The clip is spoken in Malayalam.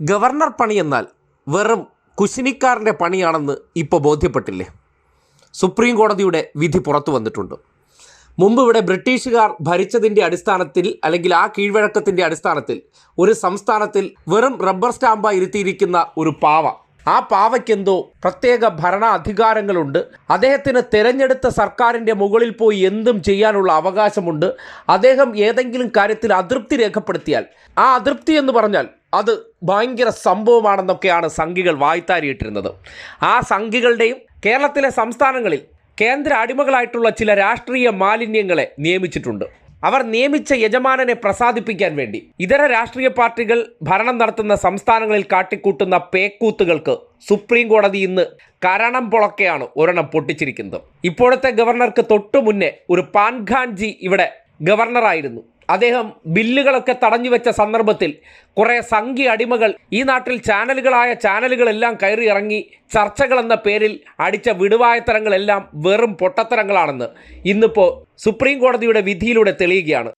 ഗവർണർ പണി എന്നാൽ വെറും കുശിനിക്കാരന്റെ പണിയാണെന്ന് ഇപ്പോൾ ബോധ്യപ്പെട്ടില്ലേ? സുപ്രീം കോടതിയുടെ വിധി പുറത്തു വന്നിട്ടുണ്ട്. മുമ്പ് ഇവിടെ ബ്രിട്ടീഷുകാർ ഭരിച്ചതിന്റെ അടിസ്ഥാനത്തിൽ അല്ലെങ്കിൽ ആ കീഴ്വഴക്കത്തിന്റെ അടിസ്ഥാനത്തിൽ ഒരു സംസ്ഥാനത്തിൽ വെറും റബ്ബർ സ്റ്റാമ്പായി ഇരുത്തിയിരിക്കുന്ന ഒരു പാവ. ആ പാവയ്ക്കെന്തോ പ്രത്യേക ഭരണ അധികാരങ്ങളുണ്ട് അദ്ദേഹത്തിന് തിരഞ്ഞെടുത്ത സർക്കാരിന്റെ മുകളിൽ പോയി എന്തും ചെയ്യാനുള്ള അവകാശമുണ്ട്. അദ്ദേഹം ഏതെങ്കിലും കാര്യത്തിൽ അതൃപ്തി രേഖപ്പെടുത്തിയാൽ ആ അതൃപ്തി എന്ന് പറഞ്ഞാൽ അത് ഭയങ്കര സംഭവമാണെന്നൊക്കെയാണ് സംഘികൾ വായ്ത്താരിയിട്ടിരുന്നത്. ആ സംഘികളുടെയും കേരളത്തിലെ സംസ്ഥാനങ്ങളിൽ കേന്ദ്ര അടിമകളായിട്ടുള്ള ചില രാഷ്ട്രീയ മാലിന്യങ്ങളെ നിയമിച്ചിട്ടുണ്ട്. അവർ നിയമിച്ച യജമാനനെ പ്രസാദിപ്പിക്കാൻ വേണ്ടി. ഇതര രാഷ്ട്രീയ പാർട്ടികൾ ഭരണം നടത്തുന്ന സംസ്ഥാനങ്ങളിൽ കാട്ടിക്കൂട്ടുന്ന പേക്കൂത്തുകൾക്ക് സുപ്രീം കോടതി ഇന്ന് കരണം പൊളക്കെയാണ് ഒരെണ്ണം പൊട്ടിച്ചിരിക്കുന്നത്. ഇപ്പോഴത്തെ ഗവർണർക്ക് തൊട്ടു മുന്നേ ഒരു പാൻഖാൻജി ഇവിടെ ഗവർണറായിരുന്നു. അദ്ദേഹം ബില്ലുകളൊക്കെ തടഞ്ഞു വെച്ച സന്ദർഭത്തിൽ കുറേ സംഘി അടിമകൾ ഈ നാട്ടിൽ ചാനലുകളായ ചാനലുകളെല്ലാം കയറി ഇറങ്ങി ചർച്ചകൾ എന്ന പേരിൽ അടിച്ച വിടുവായത്തരങ്ങളെല്ലാം വെറും പൊട്ടത്തരങ്ങളാണെന്ന് ഇന്നിപ്പോൾ സുപ്രീം കോടതിയുടെ വിധിയിലൂടെ തെളിയുകയാണ്.